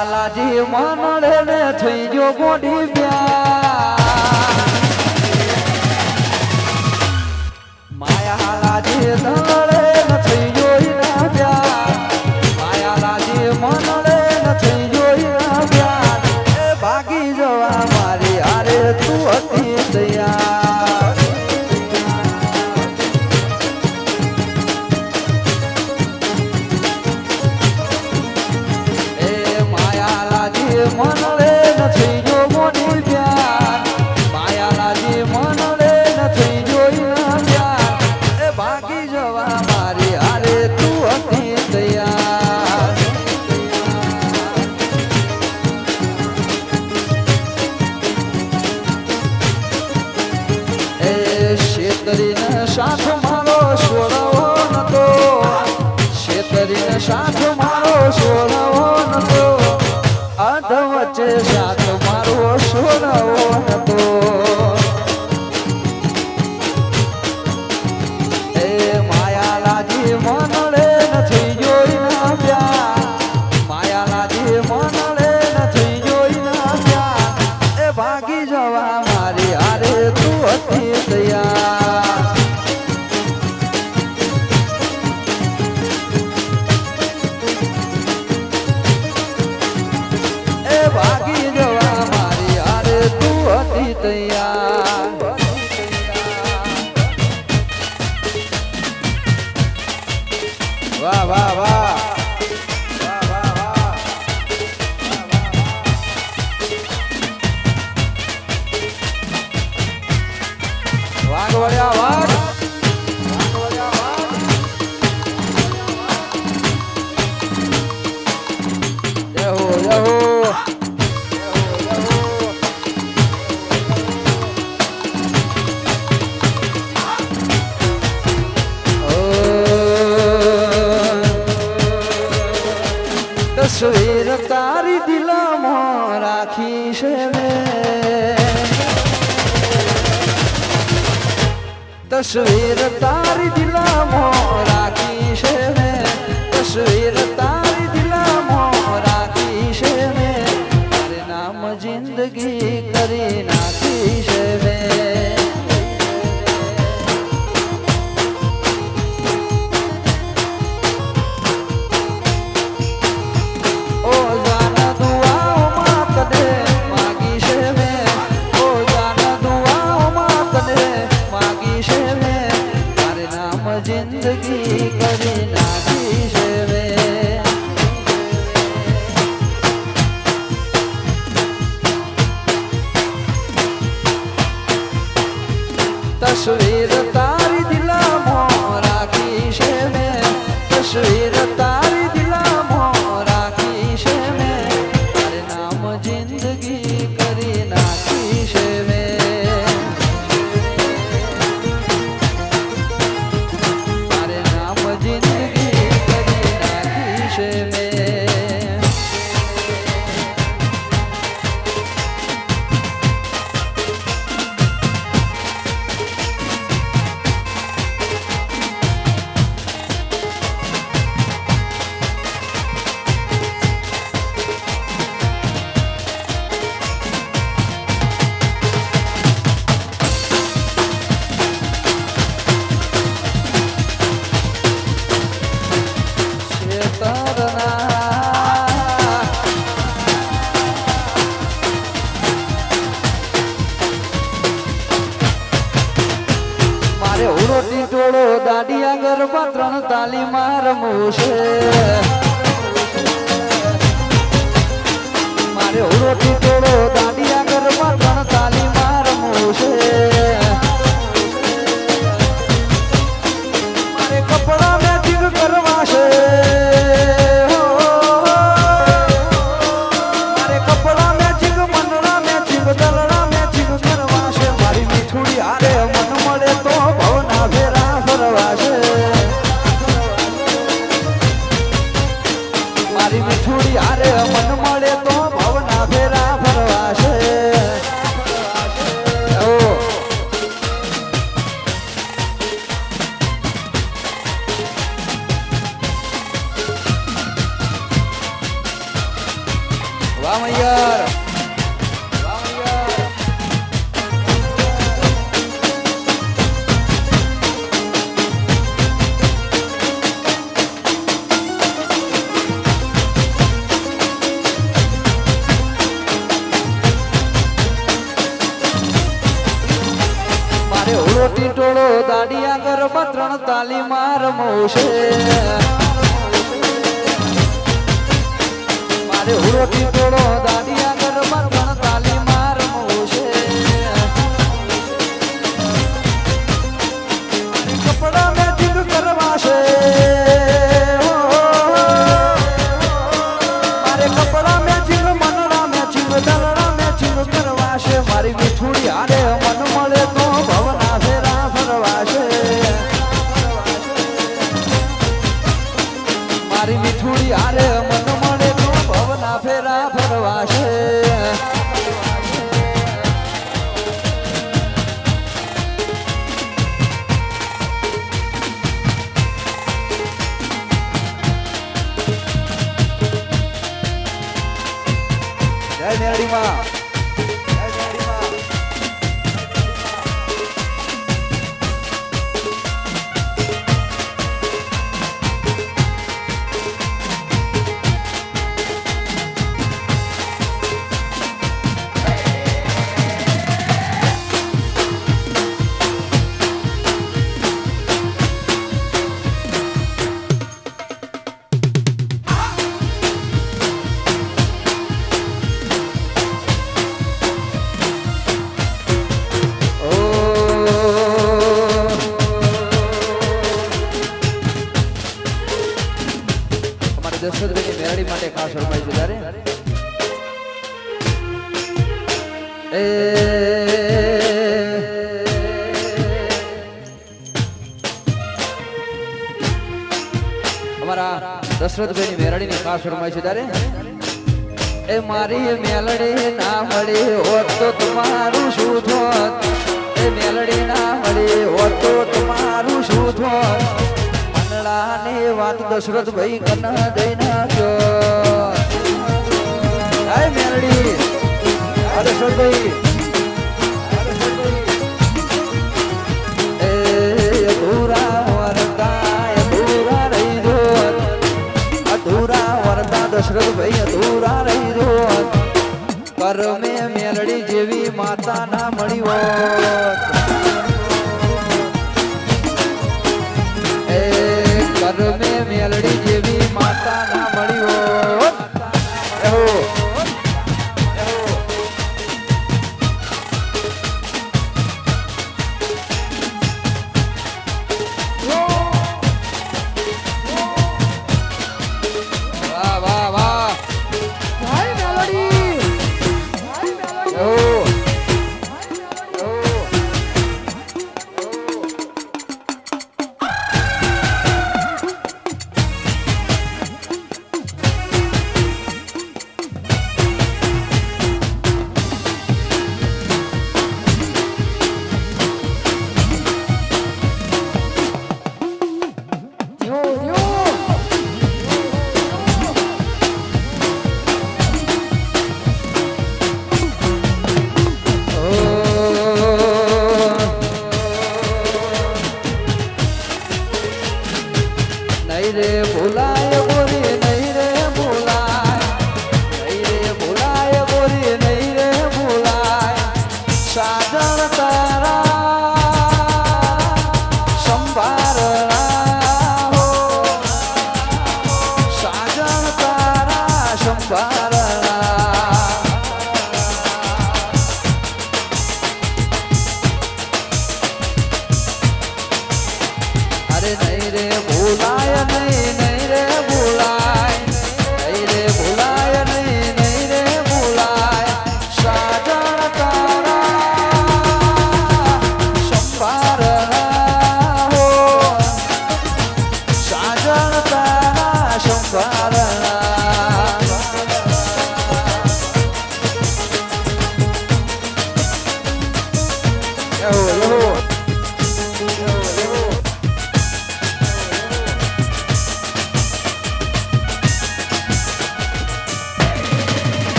લાલાજી માનડે ને થઈ જો ગોઢી પ્યા માયા લાજી ધનડે ને થઈ ગયો ઈના માયા લાજી માનડે ને થઈ ગયો ઈના પ્યા એ જવા મારી આરે તું હતી દયા તસવીર તારી દિલામાં રાખી છે મેં. તસવીર તારી વાહ મૈયર ટોળો દાડિયા ગરબા ત્રણ તાલી માર મોશે. મારે તોડો દાડિયા ગરબા અમારા દશરથભાઈની મેરડીની ખાસ રમાય છે તારે એ મારી મેલડી ના મળી હોત તો તમારું શું થોત? એ મેલડી ના મળી હોત તો તમારું શું થોત? મંડળાની વાત દશરથ ભાઈ કન દઈ નાખ્યો. મેલડી દશરથ ભાઈ દશરથ ભાઈ અધૂરા રહી જોત કરમે મેલડી જેવી માતા